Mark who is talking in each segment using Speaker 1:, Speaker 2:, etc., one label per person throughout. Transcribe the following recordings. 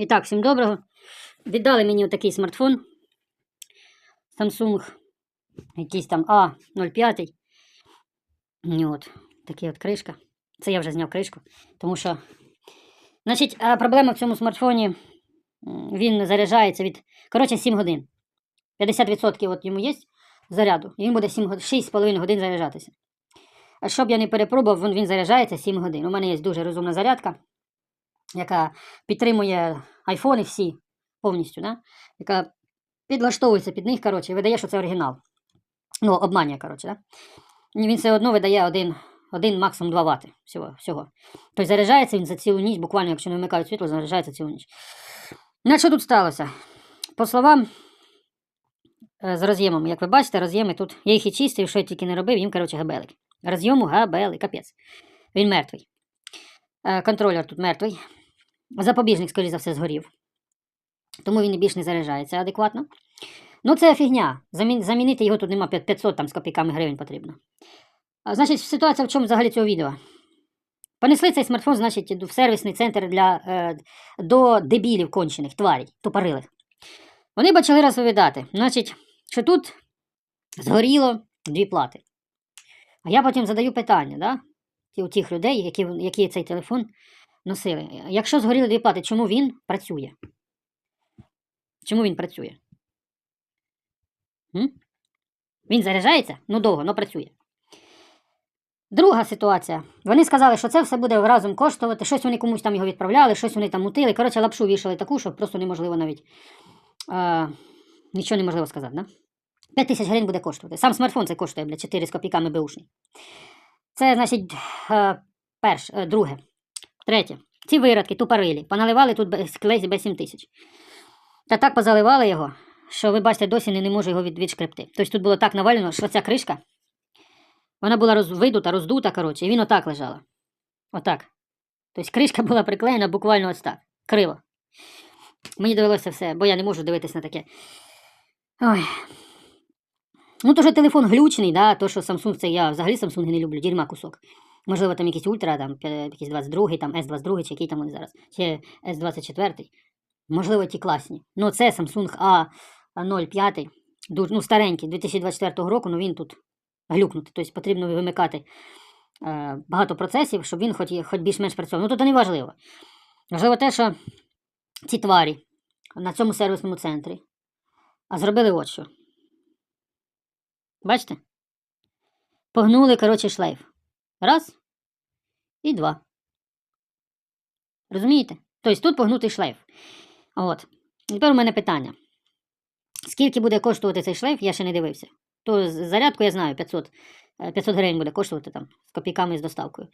Speaker 1: І так, всім доброго. Віддали мені отакий смартфон. Samsung, якийсь там А05. І от, такий от кришка. Це я вже зняв кришку, тому що. Значить, проблема в цьому смартфоні. Він заряджається від. Коротше, 7 годин. 50% от йому є заряду. І він буде 7, 6,5 годин заряджатися. А щоб я не перепробував, він заряджається 7 годин. У мене є дуже розумна зарядка, яка підтримує айфони всі повністю, да? яка підлаштовується під них, коротше, видає, що це оригінал. Ну, обманює, коротше, да? Він все одно видає один, один максимум 2 Вт всього. всього. Тобто заряджається він за цілу ніч, буквально, якщо не вмикають світло, заряджається цілу ніч. Ну, а що тут сталося? По словам е, з роз'ємами, як ви бачите, роз'єми тут, я їх і чистив, що я тільки не робив, їм, коротше, габелик. Роз'єму габели, капець. Він мертвий. Е, Контролер тут мертвий. Запобіжник, скоріш за все, згорів. Тому він і більш не заряджається адекватно. Ну, це фігня. Замін, замінити його тут нема 500 там, з копійками гривень потрібно. А, значить, ситуація в чому взагалі цього відео? Понесли цей смартфон, значить, в сервісний центр для, е, до дебілів кончених, тварей, тупорилих. Вони почали розповідати, значить, що тут згоріло дві плати. А я потім задаю питання, да? у тих людей, які, які цей телефон носили. Якщо згоріли дві плати, чому він працює? Чому він працює? М? Він заряджається? Ну довго, але працює. Друга ситуація. Вони сказали, що це все буде разом коштувати, щось вони комусь там його відправляли, щось вони там мутили. Коротше, лапшу вішали таку, що просто неможливо навіть е, нічого неможливо сказати. Да? 5 тисяч гривень буде коштувати. Сам смартфон це коштує, бля, 4 з копійками беушний. Це, значить, е, перше, е, друге. Третє. Ці виродки, тупорилі, поналивали тут склезі без 7 тисяч. Та так позаливали його, що ви бачите, досі не, не можу його від, відшкребти. Тобто тут було так навалено, що ця кришка, вона була роз, видута, роздута, коротше, і він отак лежала. Отак. Тобто кришка була приклеєна буквально ось так. Криво. Мені довелося все, бо я не можу дивитись на таке. Ой. Ну, то, що телефон глючний, да, то, що Samsung, це я взагалі Samsung не люблю, дерьма кусок. Можливо, там якийсь ультра, там якийсь 22, там S22, чи який там вони зараз, чи S24. Можливо, ті класні. Ну, це Samsung A05, дуже, ну, старенький, 2024 року, ну він тут глюкнутий. Тобто потрібно вимикати е, багато процесів, щоб він хоч, хоч більш-менш працював. Ну, тут не важливо. Важливо те, що ці тварі на цьому сервісному центрі а зробили от що. Бачите? Погнули, коротше, шлейф. Раз і два. Розумієте? Тобто тут погнутий шлейф. От. Тепер у мене питання. Скільки буде коштувати цей шлейф, я ще не дивився. То зарядку я знаю, 500, е, 500 гривень буде коштувати там з копійками і з доставкою.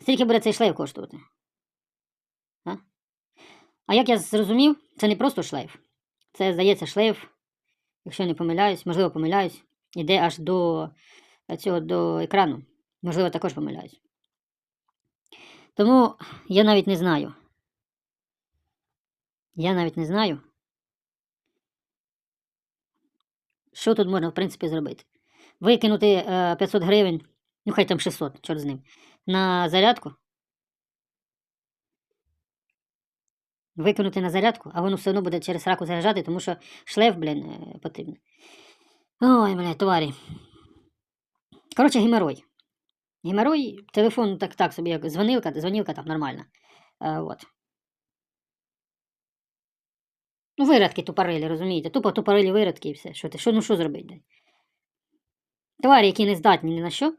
Speaker 1: Скільки буде цей шлейф коштувати? А? а як я зрозумів, це не просто шлейф. Це, здається, шлейф, якщо не помиляюсь, можливо, помиляюсь, іде аж до е, цього до екрану. Можливо, також помиляюсь. Тому я навіть не знаю. Я навіть не знаю, що тут можна, в принципі, зробити. Викинути е, 500 гривень, ну хай там 600, чорт з ним, на зарядку. Викинути на зарядку, а воно все одно буде через раку заряджати, тому що шлейф, блін, е, потрібен. Ой, бля, товарі. Коротше, геморой. Геморой, телефон так, так собі, як дзвонилка, дзвонилка там нормальна. Е, от. Ну, виродки тупорилі, розумієте? Тупо тупорилі виродки і все. Що ти? Що, ну що зробити? Товарі, які не здатні ні на що,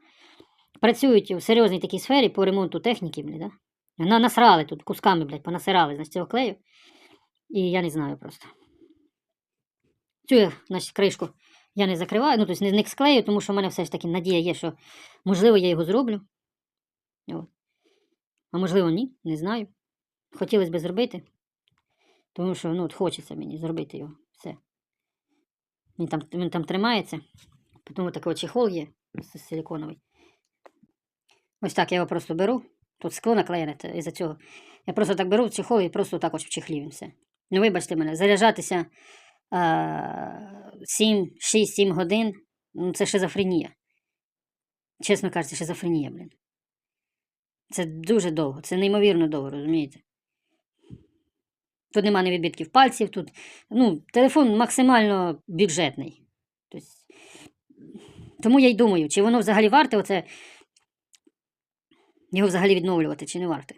Speaker 1: працюють у серйозній такій сфері по ремонту техніки, блядь, да? На, насрали тут кусками, блядь, понасирали, значить, цього клею. І я не знаю просто. Цю, значить, кришку я не закриваю, ну, тобто не, не склею, тому що в мене все ж таки надія є, що можливо я його зроблю. От. А можливо, ні, не знаю. Хотілося б зробити. Тому що ну, от хочеться мені зробити його. Все. Він там, він там тримається. Тому такий чехол є с- силиконовий. Ось так я його просто беру. Тут скло наклеєне із-за цього. Я просто так беру чехол і просто так ось в чехлі він все. Ну, вибачте мене, заряджатися а, 7, 6, 7 годин. Ну, це шизофренія. Чесно кажучи, шизофренія, блін. Це дуже довго, це неймовірно довго, розумієте? Тут нема ні відбитків пальців, тут ну, телефон максимально бюджетний. Тобто, тому я й думаю, чи воно взагалі варте оце його взагалі відновлювати, чи не варте.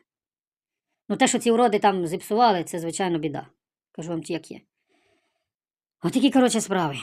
Speaker 1: Ну, те, що ці уроди там зіпсували, це, звичайно, біда. Кажу вам, як є. Отакі, коротше, справи.